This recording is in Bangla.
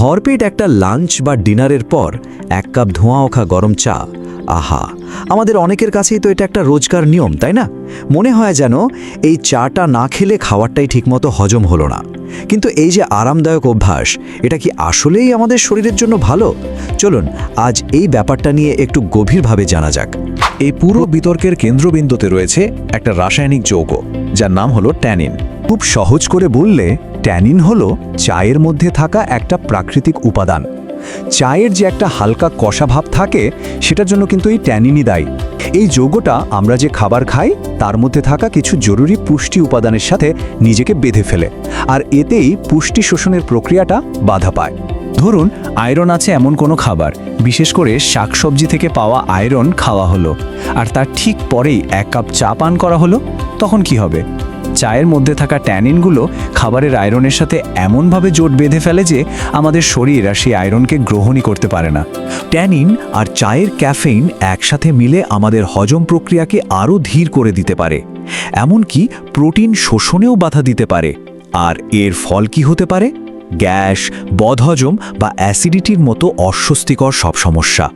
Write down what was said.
ভরপেট একটা লাঞ্চ বা ডিনারের পর এক কাপ ধোঁয়া ওখা গরম চা। আহা, আমাদের অনেকের কাছেই তো এটা একটা রোজকার নিয়ম, তাই না? মনে হয় যেন এই চাটা না খেলে খাবারটাই ঠিকমতো হজম হলো না। কিন্তু এই যে আরামদায়ক অভ্যাস, এটা কি আসলেই আমাদের শরীরের জন্য ভালো? চলুন, আজ এই ব্যাপারটা নিয়ে একটু গভীরভাবে জানা যাক। এই পুরো বিতর্কের কেন্দ্রবিন্দুতে রয়েছে একটা রাসায়নিক যৌগ, যার নাম হলো ট্যানিন। খুব সহজ করে বললে ট্যানিন হলো চায়ের মধ্যে থাকা একটা প্রাকৃতিক উপাদান। চায়ের যে একটা হালকা কষা ভাব থাকে, সেটার জন্য কিন্তু এই ট্যানিনই দায়ী। এই যৌগটা আমরা যে খাবার খাই, তার মধ্যে থাকা কিছু জরুরি পুষ্টি উপাদানের সাথে নিজেকে বেঁধে ফেলে, আর এতেই পুষ্টি শোষণের প্রক্রিয়াটা বাধা পায়। ধরুন, আয়রন আছে এমন কোনো খাবার, বিশেষ করে শাকসবজি থেকে পাওয়া আয়রন খাওয়া হলো, আর তার ঠিক পরেই এক কাপ চা পান করা হলো, তখন কি হবে? চায়ের মধ্যে থাকা ট্যানিনগুলো খাবারের আয়রনের সাথে এমনভাবে জোট বেঁধে ফেলে যে আমাদের শরীর আর সেই আয়রনকে গ্রহণই করতে পারে না। ট্যানিন আর চায়ের ক্যাফেইন একসাথে মিলে আমাদের হজম প্রক্রিয়াকে আরও ধীর করে দিতে পারে। এমনকি প্রোটিন শোষণেও বাধা দিতে পারে। আর এর ফল কি হতে পারে? গ্যাস, বদহজম বা অ্যাসিডিটির মতো অস্বস্তিকর সব সমস্যা।